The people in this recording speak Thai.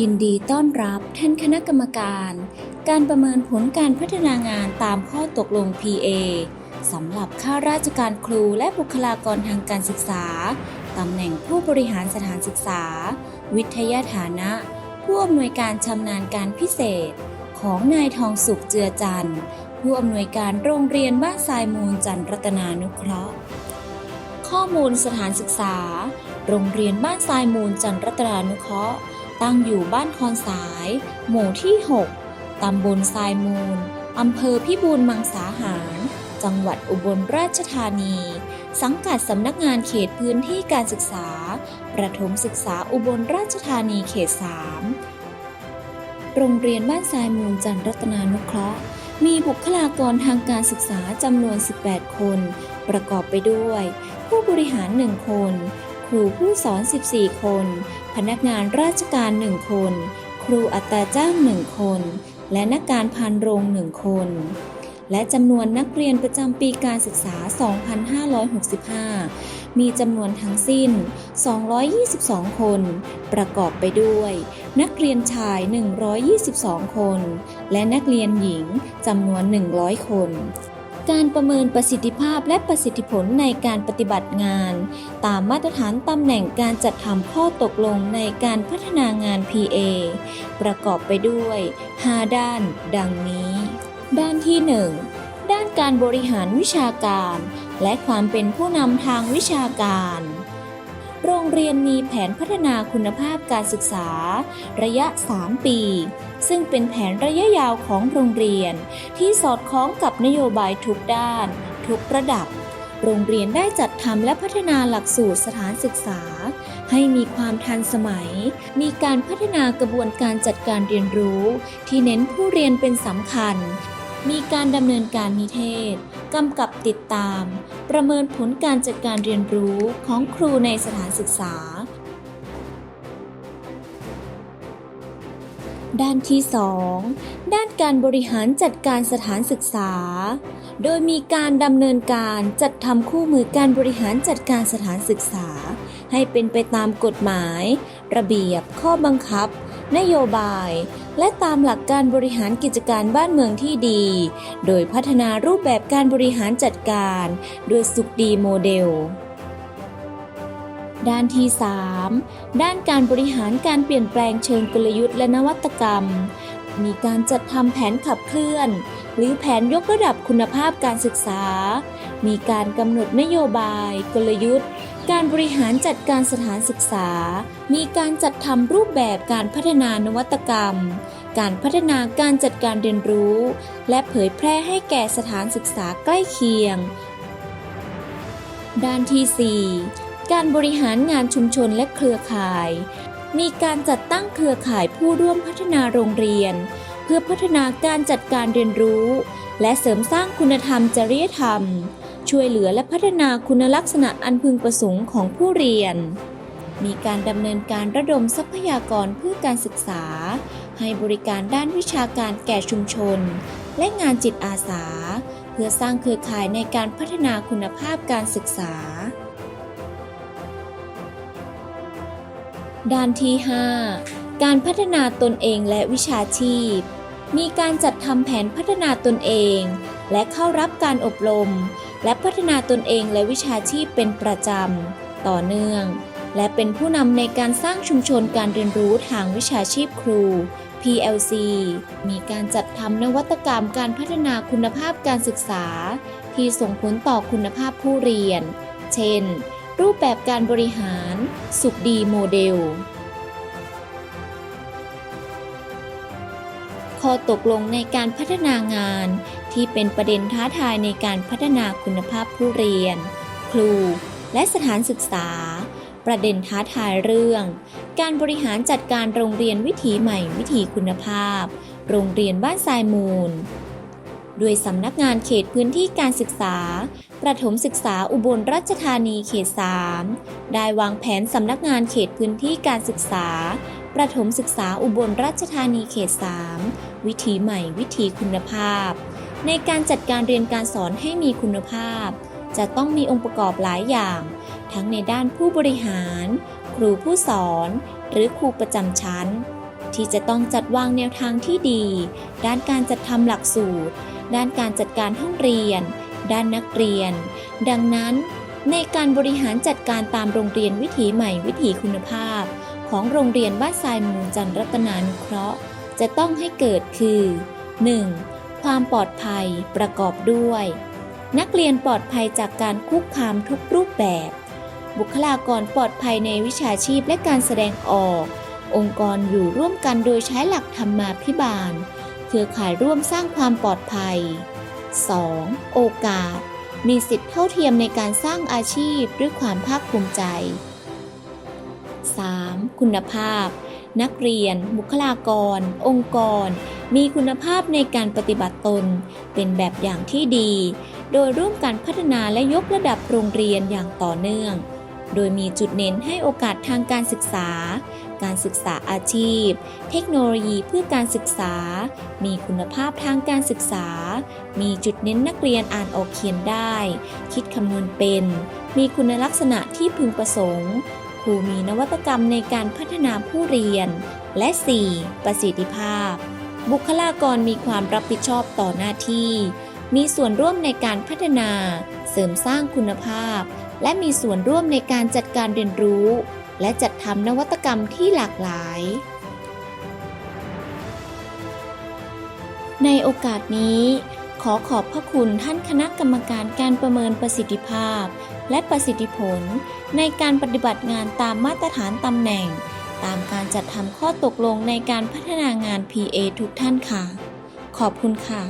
ยินดีต้อนรับท่านคณะกรรมการ การประเมินผลการพัฒนางานตามข้อตกลง PA สำหรับข้าราชการครูและบุคลากรทางการศึกษา ตำแหน่งผู้บริหารสถานศึกษา วิทยาฐานะ ผู้อำนวยการชำนาญการพิเศษ ของนายทองสุขเจือจันทร์ผู้อำนวยการโรงเรียนบ้านทรายมูลจันทรัตนานุเคราะห์ ข้อมูลสถานศึกษา โรงเรียนบ้านทรายมูลจันทรัตนานุเคราะห์ ตั้งอยู่บ้านคอนสาย หมู่ที่ 6 ตำบลทรายมูล อำเภอพิบูลมังสาหาร จังหวัดอุบลราชธานี สังกัดสำนักงานเขตพื้นที่การศึกษา ประถมศึกษาอุบลราชธานีเขต 3 โรงเรียนบ้านทรายมูลจันรัตนานุเคราะห์ มีบุคลากรทางการศึกษาจำนวน 18 คน ประกอบไปด้วย ผู้บริหาร 1 คน ครูผู้สอน 14 คน พนักงานราชการ 1 คน ครูอัตราจ้าง 1 คน และนักการพันโรง1คน และจำนวนนักเรียนประจำปีการศึกษา 2565 มีจำนวนทั้งสิ้น 222 คน ประกอบไปด้วย นักเรียนชาย 122 คน และนักเรียนหญิงจำนวน 100 คน การประเมินประสิทธิภาพและประสิทธิผลในการปฏิบัติงาน ตามมาตรฐานตำแหน่งการจัดทำข้อตกลงในการพัฒนางาน PA ประกอบไปด้วย 5 ด้าน ดังนี้ ด้านที่ 1 ด้านการบริหารวิชาการ และความเป็นผู้นำทางวิชาการ โรงเรียนมีแผนพัฒนาคุณภาพการศึกษา ระยะ 3 ปี ซึ่งเป็นแผนระยะยาวของโรงเรียน ที่สอดคล้องกับนโยบายทุกด้าน ทุกระดับ โรงเรียนได้จัดทำและพัฒนาหลักสูตรสถานศึกษา ให้มีความทันสมัย มีการพัฒนากระบวนการจัดการเรียนรู้ ที่เน้นผู้เรียนเป็นสำคัญ มีการดำเนินการนิเทศ กำกับติดตาม ประเมินผลการจัดการเรียนรู้ของครูในสถานศึกษา ด้านที่ 2 ด้านการบริหารจัดการสถานศึกษา โดยมีการดำเนินการจัดทำคู่มือการบริหารจัดการสถานศึกษา ให้เป็นไปตามกฎหมาย ระเบียบข้อบังคับ นโยบาย และตามหลักการบริหารกิจการบ้านเมืองที่ดี โดยพัฒนารูปแบบการบริหารจัดการโดยสุขดีโมเดล ด้านที่ 3 ด้านการบริหารการเปลี่ยนแปลงเชิงกลยุทธ์และนวัตกรรม มีการจัดทำแผนขับเคลื่อน หรือแผนยกระดับคุณภาพการศึกษา มีการกำหนดนโยบาย กลยุทธ์ การบริหารจัดการสถานศึกษา มีการจัดทำรูปแบบการพัฒนานวัตกรรม การพัฒนาการจัดการเรียนรู้ และเผยแพร่ให้แก่สถานศึกษาใกล้เคียง ด้านที่ 4 การบริหารงานชุมชนและเครือข่าย มีการจัดตั้งเครือข่ายผู้ร่วมพัฒนาโรงเรียน เพื่อพัฒนาการจัดการเรียนรู้ และเสริมสร้างคุณธรรมจริยธรรม ช่วยเหลือและพัฒนาคุณลักษณะอันพึงประสงค์ของผู้เรียน มีการดำเนินการระดมทรัพยากรเพื่อการศึกษา ให้บริการด้านวิชาการแก่ชุมชน และงานจิตอาสา เพื่อสร้างเครือข่ายในการพัฒนาคุณภาพการศึกษา ด้านที่ 5 การพัฒนาตนเองและวิชาชีพ มีการจัดทำแผนพัฒนาตนเอง และเข้ารับการอบรม และพัฒนาตนเองและวิชาชีพเป็นประจำ ต่อเนื่อง และเป็นผู้นำในการสร้างชุมชนการเรียนรู้ทางวิชาชีพครู PLC มีการจัดทำนวัตกรรมการพัฒนาคุณภาพการศึกษา ที่ส่งผลต่อคุณภาพผู้เรียน เช่น รูปแบบการบริหาร สุขดีโมเดล ข้อตกลงในการพัฒนางาน ที่เป็นประเด็นท้าทายในการพัฒนาคุณภาพผู้เรียน ครู และสถานศึกษา ประเด็นท้าทายเรื่อง การบริหารจัดการโรงเรียนวิถีใหม่วิถีคุณภาพ โรงเรียนบ้านทรายมูลโดยสำนักงานเขตพื้นที่การศึกษา ประถมศึกษาอุบลราชธานีเขต 3 ได้วางแผนสำนักงานเขตพื้นที่การศึกษาประถมศึกษาอุบลราชธานีเขต 3 วิถีใหม่วิถีคุณภาพ ในการจัดการเรียนการสอนให้มีคุณภาพ จะต้องมีองค์ประกอบหลายอย่าง ทั้งในด้านผู้บริหาร ครูผู้สอน หรือครูประจำชั้น ที่จะต้องจัดวางแนวทางที่ดี ด้านการจัดทำหลักสูตร ด้านการจัดการห้องเรียน ด้านนักเรียน ดังนั้นในการบริหารจัดการตามโรงเรียนวิถีใหม่วิถีคุณภาพ ของโรงเรียนบ้านทรายมูลจันทร์รัตนานุเคราะห์ จะต้องให้เกิดคือ 1. ความปลอดภัยประกอบด้วย นักเรียนปลอดภัยจากการคุกคามทุกรูปแบบ บุคลากรปลอดภัยในวิชาชีพและการแสดงออก องค์กรอยู่ร่วมกันโดยใช้หลักธรรมาภิบาล เครือข่ายร่วมสร้างความปลอดภัย 2. โอกาส มีสิทธิเท่าเทียมในการสร้างอาชีพด้วยความภาคภูมิใจ 3. คุณภาพ นักเรียน บุคลากร องค์กร มีคุณภาพในการปฏิบัติตน เป็นแบบอย่างที่ดี โดยร่วมกันพัฒนาและยกระดับโรงเรียนอย่างต่อเนื่อง โดยมีจุดเน้นให้โอกาสทางการศึกษา การศึกษาอาชีพ เทคโนโลยีเพื่อการศึกษา มีคุณภาพทางการศึกษา มีจุดเน้นนักเรียนอ่านออกเขียนได้ คิดคำนวณเป็น มีคุณลักษณะที่พึงประสงค์ ครูมีนวัตกรรมในการพัฒนาผู้เรียน และ 4. ประสิทธิภาพ บุคลากรมีความรับผิดชอบต่อหน้าที่ มีส่วนร่วมในการพัฒนา เสริมสร้างคุณภาพ และมีส่วนร่วมในการจัดการเรียนรู้ และจัดทำนวัตกรรมที่หลากหลาย ในโอกาสนี้ ขอขอบพระคุณท่านคณะกรรมการการประเมินประสิทธิภาพ และประสิทธิผล ในการปฏิบัติงานตามมาตรฐานตำแหน่ง ตามการจัดทำข้อตกลงในการพัฒนางาน PA ทุกท่านค่ะ ขอบคุณค่ะ